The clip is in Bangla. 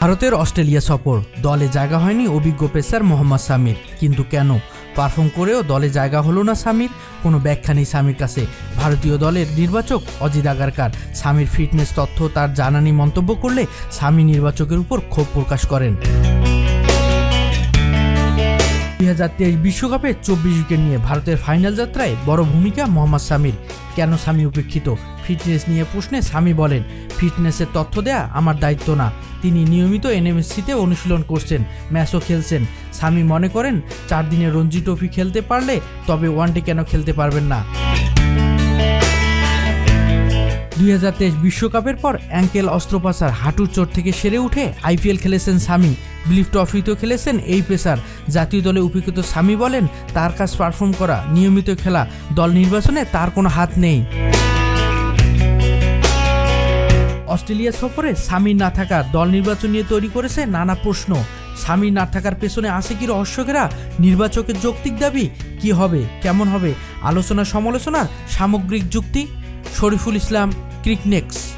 ভারতের অস্ট্রেলিয়া সফর। দলে জায়গা হয়নি অভিজ্ঞ পেসার মোহাম্মদ সামির। কিন্তু কেন? পারফর্ম করেও দলে জায়গা হলো না সামির। কোনো ব্যাখ্যা নেই সামির কাছে। ভারতীয় দলের নির্বাচক অজিত আগারকার। সামির ফিটনেস তথ্য তার জানানি মন্তব্য করলে স্বামী নির্বাচকের উপর ক্ষোভ প্রকাশ করেন। বিশ্বকাপে চব্বিশ উইকেট নিয়ে ভারতের ফাইনাল যাত্রায় বড় ভূমিকা মোহাম্মদ সামির। কেন সামি উপেক্ষিত? ফিটনেস নিয়ে প্রশ্নে সামি বলেন, ফিটনেসের তথ্য দেয়া আমার দায়িত্ব না। তিনি নিয়মিত এনএমএসসিতে অনুশীলন করছেন, ম্যাচও খেলছেন। সামি মনে করেন, চার দিনে রঞ্জি ট্রফি খেলতে পারলে তবে ওয়ানডে কেন খেলতে পারবেন না? দুই বিশ্বকাপের পর অ্যাঙ্কেল অস্ত্রোপাচার হাঁটুর চোট থেকে সেরে উঠে আইপিএল খেলেছেন সামি। বিলিফ ট্রফিতেও খেলেছেন এই পেসার। জাতীয় দলে উপেক্ষিত সামি বলেন, তার কাজ পারফর্ম করা নিয়মিত খেলা, দল নির্বাচনে তার কোনো হাত নেই। অস্ট্রেলিয়া সফরে স্বামীর না থাকা দল নির্বাচন নিয়ে তৈরি করেছে নানা প্রশ্ন। স্বামীর না থাকার পেছনে আসে কি রহস্যকেরা নির্বাচকের যৌক্তিক দাবি কি হবে? কেমন হবে? আলোচনা সমালোচনা সামগ্রিক যুক্তি? শরীফুল ইসলাম, ক্রিকনেক্স।